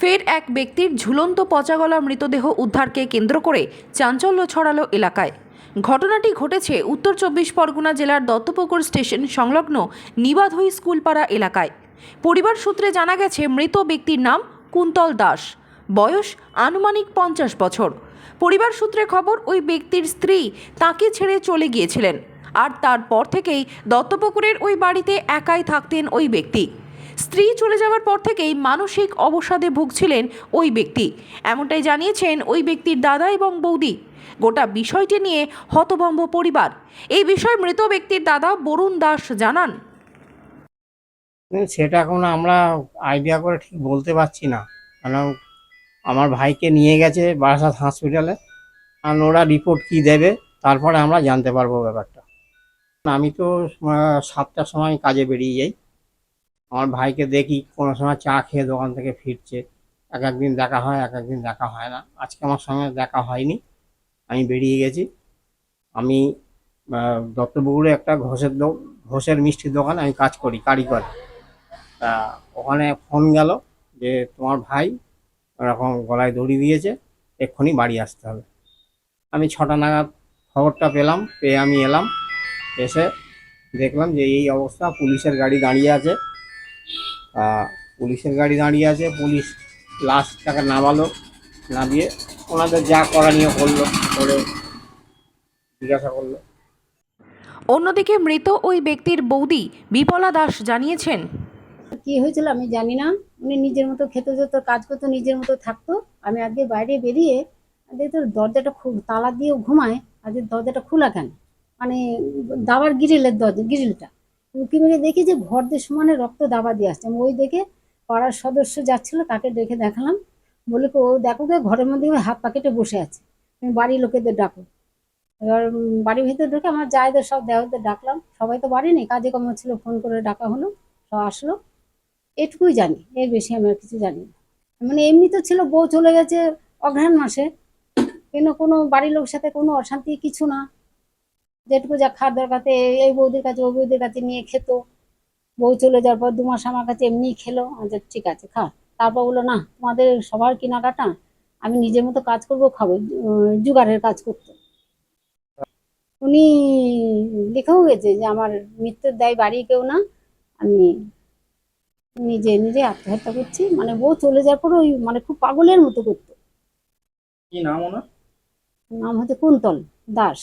ফের এক ব্যক্তির ঝুলন্ত পচাগলা মৃতদেহ উদ্ধারকে কেন্দ্র করে চাঞ্চল্য ছড়ালো এলাকায়। ঘটনাটি ঘটেছে উত্তর চব্বিশ পরগনা জেলার দত্তপুকুর স্টেশন সংলগ্ন নিবাধই স্কুলপাড়া এলাকায়। পরিবার সূত্রে জানা গেছে, মৃত ব্যক্তির নাম কুন্তল দাস। বয়স আনুমানিক পঞ্চাশ বছর। পরিবার সূত্রে খবর, ওই ব্যক্তির স্ত্রী তাকে ছেড়ে চলে গিয়েছিলেন। আর তারপর থেকেই দত্তপুকুরের ওই বাড়িতে একাই থাকতেন ওই ব্যক্তি। স্ত্রী চলে যাওয়ার পর থেকেই মানসিক অবসাদে ভুগছিলেন ওই ব্যক্তি। এমনটাই জানিয়েছেন ওই ব্যক্তির দাদা এবং বৌদি। গোটা বিষয়টি নিয়ে হতভম্ব পরিবার। এই বিষয়ে মৃত ব্যক্তির দাদা বরুণ দাস জানান। সেটা এখন আমরা আইডিয়া করে ঠিক বলতে পারছি না। কারণ আমার ভাইকে নিয়ে গেছে বারাসাত হসপিটালে আর ওরা রিপোর্ট কি দেবে, তারপরে আমরা জানতে পারব ব্যাপারটা। আমি তো সাতটার সময় কাজে বেরিয়ে যাই। আমার ভাইকে দেখি, কোনো সময় চা খেয়ে দোকান থেকে ফিরছে। এক একদিন দেখা হয়, এক একদিন দেখা হয় না। আজকে আমার সঙ্গে দেখা হয়নি। আমি বেরিয়ে গেছি। আমি দত্তপুকুরে একটা ঘোষের ঘোষের মিষ্টির দোকান আমি কাজ করি, কারিগর। তা ওখানে ফোন গেল যে, তোমার ভাই ওরকম গলায় দড়ি দিয়েছে, এক্ষুনি বাড়ি আসতে হবে। আমি ছটা নাগাদ খবরটা পেলাম, পেয়ে আমি এলাম। এসে দেখলাম যে, এই অবস্থা, পুলিশের গাড়ি দাঁড়িয়ে আছে। পুলিশের গাড়ি দাঁড়িয়ে আছে পুলিশ লাশটাকে নামালো নামিয়ে ওনাদের যা করা নিয়ে করল করে জিজ্ঞাসা করল। অন্যদিকে মৃত ওই ব্যক্তির বৌদি বিপলা দাস জানিয়েছেন কি হয়েছিল আমি জানি না। উনি নিজের মতো খেতে যেত কাজ করতো নিজের মতো থাকতো। আমি আজকে বাইরে বেরিয়ে দেখতো দরজাটা খুব তালা দিয়ে ঘুমায় আজকে দরজাটা খোলা কেন? মানে দাবার গ্রিলের দরজা গ্রিলটা। উঁকি মেরে দেখি যে ঘর দিয়ে সমানে রক্ত দাবা দিয়ে আসছে। ওই দেখে পাড়ার সদস্য যাচ্ছিল, তাকে দেখে দেখালাম। বলে ও দেখো গে, ঘরের মধ্যে হাত পাকেটে বসে আছে। তুমি বাড়ির লোকেদের ডাকো। এবার বাড়ির ভিতরে ঢুকে আমার যাইদের সব দেওয়াদের ডাকলাম। সবাই তো বাড়ি নেই, কাজে কর্ম ছিল, ফোন করে ডাকা হলো, সব আসলো। এটুকুই জানি, এর বেশি আমি আর কিছু জানি না। মানে এমনি তো ছিল, বউ চলে গেছে অঘ্রাণ মাসে। কেন কোনো বাড়ির লোকের সাথে কোনো অশান্তি, কিছু না। যেটুকু যা খাওয়ার দরকার এই- এই বৌদির কাছে ওই বৌদির কাছে নিয়ে খেত। বউ চলে যাওয়ার পর দু মাস আমার কাছে এমনি খেলো। আচ্ছা ঠিক আছে খা। তারপর বলল না তোমাদের সবার কেনাকাটা আমি নিজের মতো কাজ করব খাব জুগারের কাজ করতো। উনি লিখেও গেছে যে আমার মৃত্যুর দায় বাড়ি কেউ না আমি নিজে নিজে আত্মহত্যা করছি। মানে বউ চলে যাওয়ার পর ওই মানে খুব পাগলের মতো করতো। কি নাম ওনার? নাম হচ্ছে কুন্তল দাস।